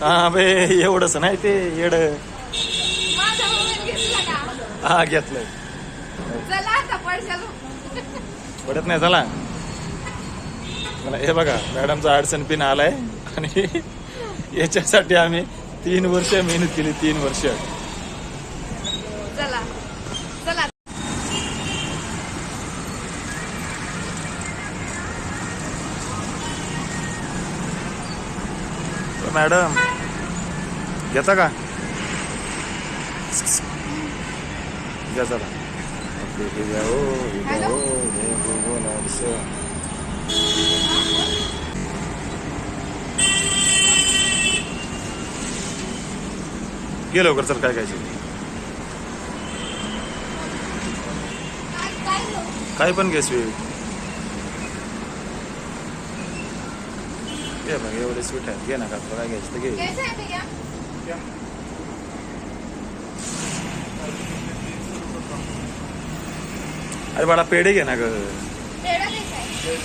हा बे एवढंच नाही ते येड. हा घेतलंय. पडत नाही चला. मला हे बघा मॅडमचा अडचण पिन आलाय. आणि याच्यासाठी आम्ही तीन वर्ष मेहनत केली तीन वर्ष. मॅडम. घेता का? घ्या चला. घे लवकर चल काय काय? काय पण घे स्वीट. घे एवढे स्वीट आहेत घे ना का तुला काय घ्यायचं तर घे कैसे भैया अरे बाळा पेढे घे ना ग पेढा कैसा आहे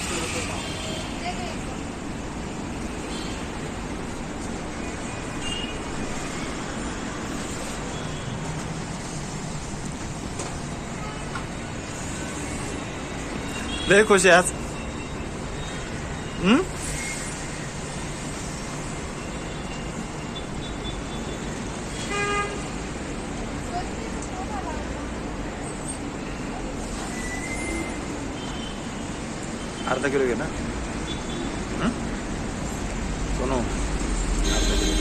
दे दे. लय खुश आहे आज हम्म अर्धा किलो घे ना. सोनू. अर्धा किलो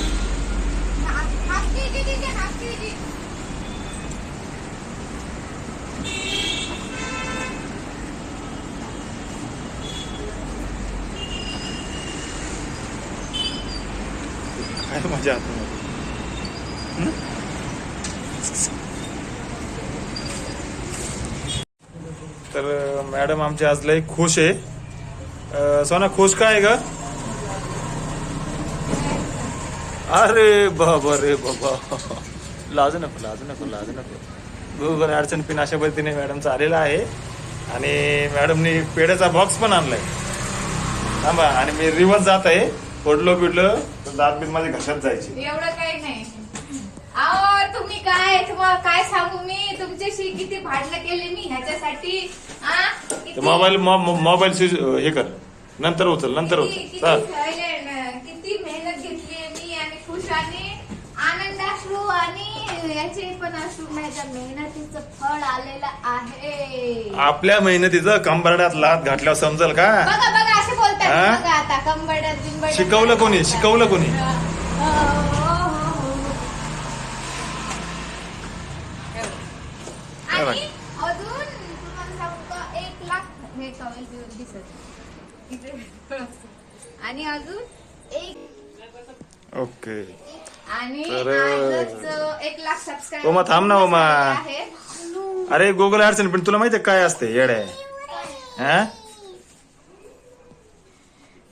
काय मजा तर मॅडम आमच्या आज लय खुश आहे. सोना खुश काय ग? अरे बाबा रे बाबा. लाज नको लाज नको लाज नको. गुगल अडचण पिन अशा पद्धतीने मॅडमचा आलेला आहे. आणि मॅडमनी पेढ्याचा बॉक्स पण आणलाय. थांबा आणि मी रिवर्स जात आहे. पडलो बिडलो तर दात बीत माझे घशात जायची. एवढं काही नाही. अहो तुम्ही काय तुम्हाला काय सांगू मी? तुमच्याशी किती भांडणं केले मी ह्याच्यासाठी? आ? किती- मोबाईल मोबाईल हे कर. नंतर उचल नंतर किती- उचल. किती चल. silent, किती मेहनत घेतली मी आणि खुश आणि आनंद अश्रू आणि याचे पण अश्रू मेहनतीचं फळ आलेलं आहे. आपल्या मेहनतीचं कंबरड्यात लात घातल्यावर समजल का? बघा बघा असे बोलतात हा? बघा आता कंबरड्यात बिंबरड्यात शिकवलं कोणी? शिकवलं कोणी? हो, हो. हे बघ. आणि अजून तुम्हाला सांगू का एक लाख हे टॉवेल बिवेल दिसत आणि अजून एक. ओके. आणि एक लाख सबस्क्राईब थांब ना, उमा. अरे गुगल अडचण पण तुला माहितीये काय असते येड? आहे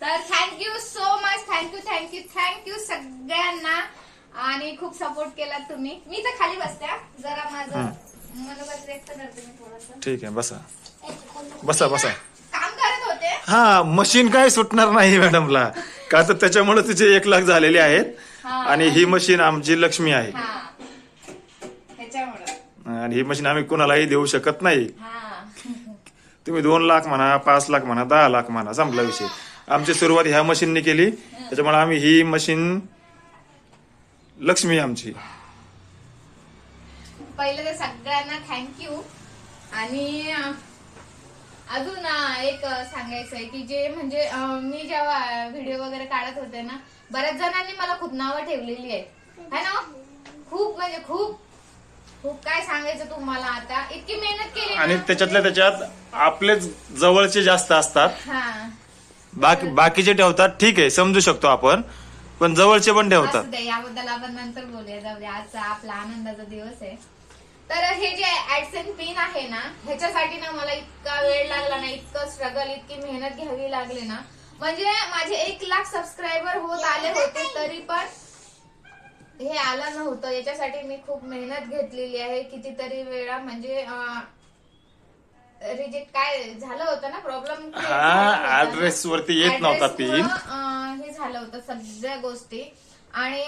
तर thank you so much thank you thank you thank you सगळ्यांना. आणि खूप सपोर्ट केला तुम्ही. मी तर खाली बसते हा. जरा माझं मनोगत व्यक्त करते मी थोडस. ठीक आहे बसा. बसा बसा. काम करत होते? हा मशीन काय सुटणार नाही मॅडमला. का तर त्याच्यामुळे तिचे एक लाख झालेले आहेत हा. आणि ही मशीन आमची लक्ष्मी आहे. हा. आणि ही मशीन आम्ही कुणालाही देऊ शकत नाही. हा. तुम्ही दोन लाख म्हणा पाच लाख म्हणा दहा लाख म्हणा संपला विषय. आमची सुरुवात ह्या मशीनने केली. त्याच्यामुळे आम्ही ही मशीन लक्ष्मी आमची. पहिले तर सगळ्यांना थँक्यू आणि अं, अजून एक सांगायचं आहे की जे म्हणजे मी जेव्हा व्हिडिओ वगैरे काढत होते ना बऱ्याच जणांनी मला खूप नावं ठेवलेली आहेत. है ना? खूप म्हणजे खूप खूप काय सांगायचं तुम्हाला आता? इतकी मेहनत केली. आणि त्याच्यातल्या त्याच्यात आपलेच जवळचे जास्त असतात. हा. बाकी बाकीचे ठेवतात ठीक आहे समजू शकतो आपण पण जवळचे पण ठेवतात. असू याबद्दल आपण नंतर बोलूया. जाऊ दे आजचा आपला आनंदाचा दिवस आहे. तर हे जे ऍडसेंट पिन आहे ना ह्याच्यासाठी ना मला इतका वेळ लागला ना इतकं स्ट्रगल इतकी मेहनत घ्यावी लागली ना. म्हणजे माझे एक लाख सबस्क्रायबर होत आले होते तरी पण हे आलं नव्हतं. याच्यासाठी मी खूप मेहनत घेतलेली आहे. कितीतरी वेळा म्हणजे रिजेक्ट काय झालं होतं ना प्रॉब्लेम हा ऍड्रेस वरती येत नव्हता पिन हे झालं होतं सगळ्या गोष्टी. आणि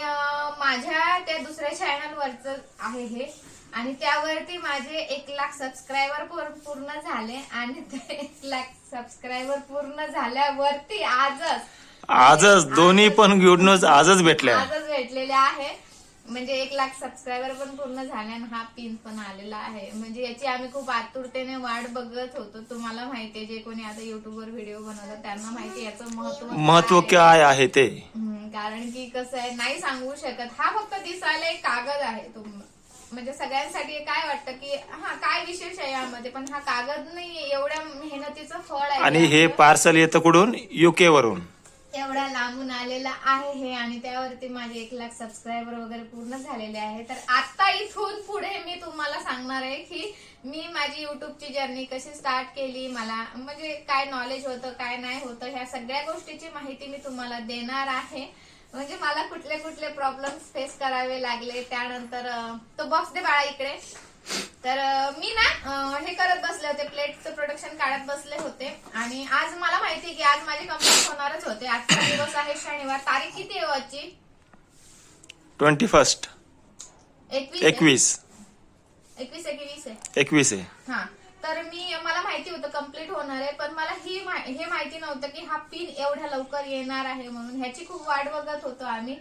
माझ्या त्या दुसऱ्या चॅनल वरच आहे हे. आणि त्यावरती माझे एक लाख सबस्क्रायबर पूर्ण झाले आणि ते एक लाख सबस्क्रायबर पूर्ण झाल्यावरती आजच आजच दोन्ही पण गुड न्यूज आजच भेटल्या. आजच भेटलेले आहे. म्हणजे एक लाख सबस्क्रायबर पण पूर्ण झाले आणि हा पिन पण आलेला आहे. म्हणजे याची आम्ही खूप आतुरतेने वाट बघत होतो. तुम्हाला माहितीये जे कोणी आता युट्यूबवर व्हिडिओ बनवतात त्यांना माहिती याचं महत्त्व महत्त्व. काय आहे ते? कारण की कसं आहे नाही सांगू शकत. हा फक्त दिसायला एक कागद आहे तो म्हणजे सगळ्यांसाठी काय वाटतं की हा काय विशेष आहे यामध्ये? पण हा कागद नाही एवढ्या मेहनतीचं फळ आहे आणि हे. पार्सल येतं कुठून? युके वरून. एवढ्या लांबून आलेला आहे हे आणि त्यावरती माझे एक लाख सबस्क्रायबर वगैरे पूर्ण झालेले आहे. तर आता इथून पुढे मी तुम्हाला सांगणार आहे की मी माझी युट्यूबची जर्नी कशी स्टार्ट केली मला म्हणजे काय नॉलेज होतं काय नाही होतं ह्या सगळ्या गोष्टीची माहिती मी तुम्हाला देणार आहे. म्हणजे मला कुठले कुठले प्रॉब्लेम्स फेस करावे लागले त्यानंतर तो बॉक्स दे बाळा इकडे. तर मी ना हे करत बसले होते प्लेटचं प्रोडक्शन काढत बसले होते. आणि आज मला माहिती की आज माझे कंप्लीट होणारच होते. आजचा दिवस आहे शनिवार. तारीख किती आहे हो आजची? Twenty first. एकवीस? एकवीस. एकवीस आहे की वीस आहे. एकवीस आहे. हा. तर मी मला माहिती होतं कंप्लीट होणार आहे. पण मला ही मा- हे माहिती नव्हतं की हा पिन एवढ्या लवकर येणार आहे म्हणून. ह्याची खूप वाट बघत होतो आम्ही.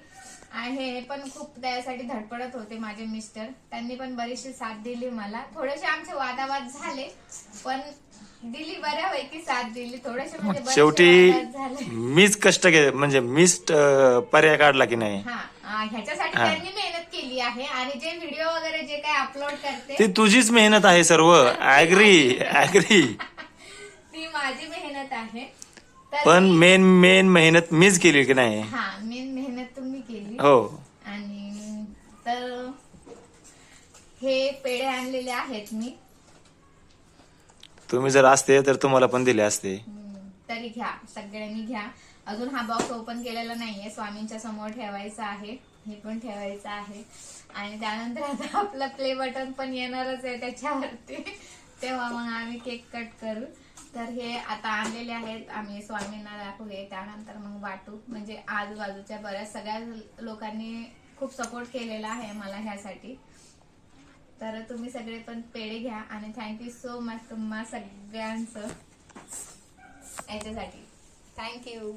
आणि हे पण खूप त्यासाठी धडपडत होते माझे मिस्टर त्यांनी पण बरीचशी साथ दिली मला. थोडेसे आमचे वादावाद झाले पण दिली बऱ्यापैकी साथ दिली. थोडेसे म्हणजे शेवटी मीच कष्ट घे म्हणजे मीच अं, पर्याय काढला की नाही? हा ह्याच्यासाठी. त्यांनी मेहनत केली आहे आणि जे व्हिडिओ वगैरे जे काही अपलोड करते ती तुझीच मेहनत आहे सर्व. ऍग्री ऍग्री ती माझी मेहनत आहे. तर पण मी- मेन मेन मेहनत मीच केली की नाही? हा मेन मेहनत तुम्ही केली. हो. आणि तर हे पेढे आणलेले आहेत मी. तुम्ही जर असते तर तुम्हाला पण दिले असते. हम्म, तरी घ्या सगळ्यांनी घ्या. अजून हा बॉक्स ओपन केलेला नाहीये स्वामींच्या समोर ठेवायचा आहे. हे पण ठेवायचं आहे. आणि त्यानंतर आता आपलं प्ले बटन पण येणारच आहे त्याच्यावरती. तेव्हा मग आम्ही केक कट करू. तर हे आता आणलेले आहेत. आम्ही स्वामींना दाखवले त्यानंतर मग वाटू म्हणजे आजूबाजूच्या बऱ्याच सगळ्या लोकांनी खूप सपोर्ट केलेला आहे मला ह्यासाठी. तर तुम्ही सगळे पण पेढे घ्या. आणि थँक्यू सो मच तुम्हा सगळ्यांचं याच्यासाठी. थँक्यू